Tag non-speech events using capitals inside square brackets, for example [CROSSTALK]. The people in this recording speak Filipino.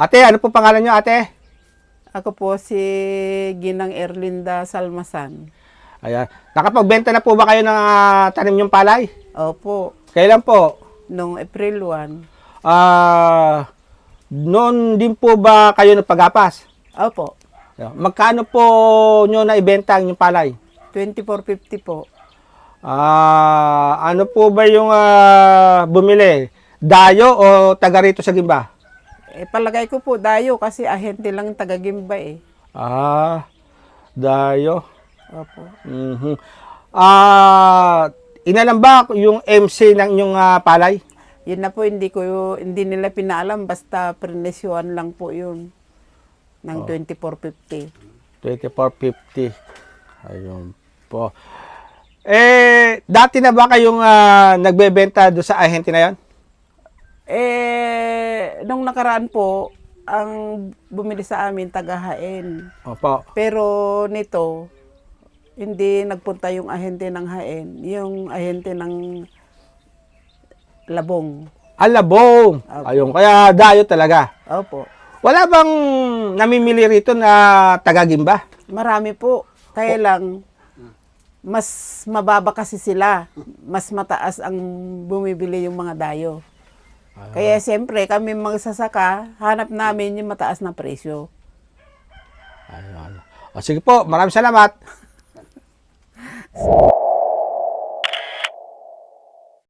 Ate, ano po pangalan nyo, ate? Ako po si Ginang Erlinda Salmasan. Ayan. Nakapagbenta na po ba kayo ng ah, tanim yung palay? Opo, Kailan po? noong April 1. Ah, noon din po ba kayo nagpagapas? Opo. Magkano po nyo na ibenta ang yung palay? 2450 po. Ah, ano po ba yung ah, bumili? Dayo o taga rito sa Gimba? Eh, palagay ko po dayo kasi ahente lang taga-Gimba eh. Ah, dayo. Opo. Mhm. Ah, inalam ba yung MC ng inyong ah, palay? Yun na po, hindi ko, hindi nila pinaalam, basta prenesyuan lang po yun. Ng 2450. 2450. Ayun po. Eh, dati na ba kayong ah, nagbebenta do sa ahente na yon? Eh, nung nakaraan po, ang bumili sa amin taga-hain. Opo. Pero nito, hindi nagpunta yung ahente ng hain, yung ahente ng labong. Alabong. Opo. Ayun, kaya dayo talaga. Opo. Wala bang namimili rito na taga-Gimba? Marami po. Kaya lang, mas mababa kasi sila. Mas mataas ang bumibili yung mga dayo. Kaya siyempre, kami magsasaka, hanap namin yung mataas na presyo. Ayun. O, sige po, maraming salamat. [LAUGHS]